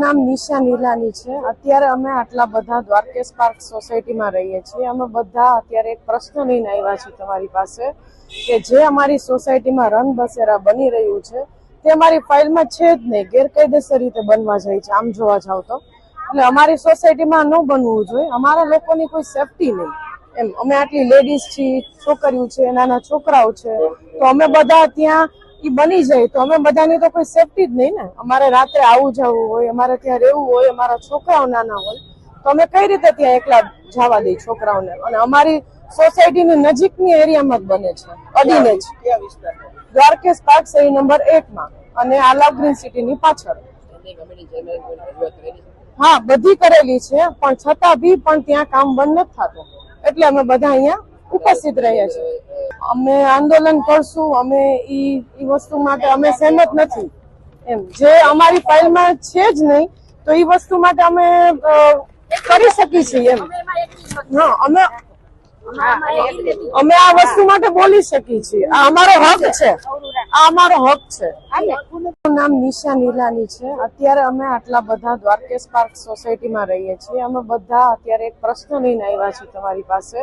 નામ નિશા નીલાની છે. અત્યારે અમે આટલા બધા દ્વારકેશ પાર્ક સોસાયટીમાં રહીએ છીએ. અમે બધા અત્યારે એક પ્રશ્ન લઈને આવ્યા છીએ તમારી પાસે કે જે અમારી સોસાયટીમાં રન બસેરા બની રહ્યું છે, તે અમારી ફાઇલમાં છે જ નહીં. ગેરકાયદેસર રીતે બનવા જાય છે. આમ જોવા જાવ તો. એટલે અમારી સોસાયટીમાં ન બનવું જોઈએ. અમારા લોકોની કોઈ સેફટી નહીં. એમ, અમે આટલી લેડીઝ છીએ, છોકરીઓ છે, નાના છોકરાઓ છે, તો અમે બધા ત્યાં ઈ બની જાય તો અમે બધાની તો કોઈ સેફટી જ નહીં ને. અમારે રાત્રે આવું જવું હોય અમારે ત્યાં રહેવું હોય અમારા છોકરાઓ નાના હોય તો અમે કઈ રીતે ત્યાં એકલા જવા દઈએ છોકરાઓને? અને અમારી સોસાયટીની નજીકની એરિયામાં જ બને છે અડીને જ. દ્વારકેશ પાર્ક સહી નંબર એક માં અને આલાવ ગ્રીન સિટીની પાછળ. હા બધી કરેલી છે પણ છતાં બી પણ ત્યાં કામ બંધ નથી થતું. એટલે અમે બધા અહીંયા ઉપસ્થિત રહ્યા છીએ અમે આંદોલન કરશું અમે ઈ ઈ વસ્તુ માટે અમે સહેમત નથી. એમ. જે અમારી ફાઇલમાં છે જ નહીં તો ઈ વસ્તુ માટે અમે કરી શકીએ છીએ એમ. હા અમે અમે આ વસ્તુ માટે બોલી શકીએ છીએ. આ અમારો હક છે. આ અમારો હક છે. મારું નામ નિશા નીલાની છે. અત્યારે અમે આટલા બધા દ્વારકેશ પાર્ક સોસાયટીમાં રહીએ છીએ. અમે બધા અત્યારે એક પ્રશ્ન લઈને આવ્યા છીએ તમારી પાસે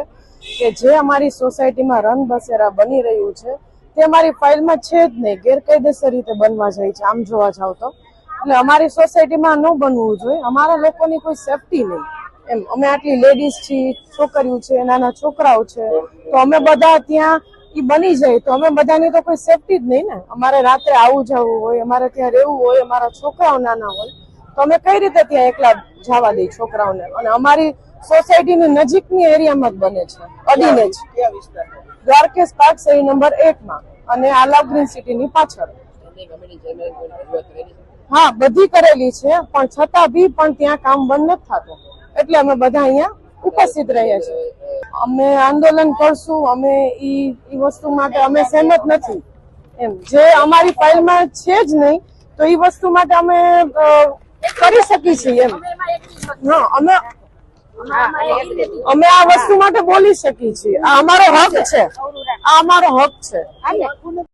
કે જે અમારી સોસાયટીમાં રન બસેરા બની રહ્યું છે, તે અમારી ફાઇલમાં છે જ નહીં. ગેરકાયદેસર રીતે બનવા જાય છે. આમ જોવા જાવ તો. એટલે અમારી સોસાયટીમાં ન બનવું જોઈએ. અમારા લોકોની કોઈ સેફટી નહીં. એમ, અમે આટલી લેડીઝ છીએ, છોકરીઓ છે, નાના છોકરાઓ છે, તો અમે બધા ત્યાં ઈ બની જાય તો અમે બધાની તો કોઈ સેફટી જ નહીં ને. અમારે રાત્રે આવું જવું હોય અમારે ત્યાં રહેવું હોય અમારા છોકરાઓ નાના હોય તો અમે કઈ રીતે ત્યાં એકલા જવા દઈએ છોકરાઓને? અને અમારી સોસાયટીની નજીકની એરિયામાં જ બને છે અડીને જ. દ્વારકેશ પાર્ક સહી નંબર એકમાં અને આલા ગ્રીન સિટીની પાછળ. હા બધી કરેલી છે પણ છતાં બી પણ ત્યાં કામ બંધ નથી થતું. એટલે અમે બધા અહીંયા ઉપસ્થિત રહીએ છીએ અમે આંદોલન કરશું, અમે ઈ વસ્તુ માટે અમે સહેમત નથી. એમ, જે અમારી ફાઇલમાં છે જ નહીં, તો એ વસ્તુ માટે અમે કરી શકીએ છીએ એમ. હા, અમે અમે આ વસ્તુ માટે બોલી શકીએ છીએ. આ અમારો હક છે. આ અમારો હક છે.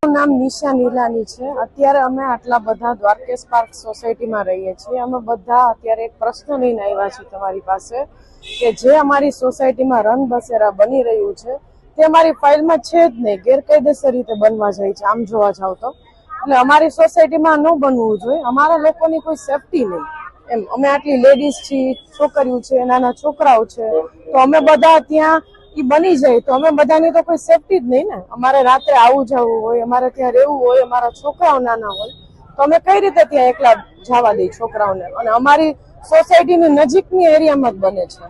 નામ નિશા નીલાની છે. અત્યારે અમે આટલા બધા દ્વારકેશ પાર્ક સોસાયટીમાં રહીએ છીએ. અમે બધા અત્યારે એક પ્રશ્ન લઈને આવ્યા છીએ તમારી પાસે કે જે અમારી સોસાયટીમાં રન બસેરા બની રહ્યું છે તે અમારી ફાઇલમાં છે જ નહીં. ગેરકાયદેસર રીતે બનવા જાય છે. આમ જોવા જાવ તો. એટલે અમારી સોસાયટીમાં ન બનવું જોઈએ. અમારા લોકોની કોઈ સેફટી નહીં. એમ અમે આટલી લેડીઝ છીએ છોકરીઓ છે નાના છોકરાઓ છે તો અમે બધા ત્યાં ઈ બની જાય તો અમે બધાને તો કોઈ સેફટી જ નહીં ને. અમારે રાત્રે આવું જવું હોય, અમારે ત્યાં રહેવું હોય, અમારા છોકરાઓ નાના હોય, તો અમે કઈ રીતે ત્યાં એકલા જવા દઈએ છોકરાઓને? અને અમારી સોસાયટીની નજીકની એરિયામાં જ બને છે.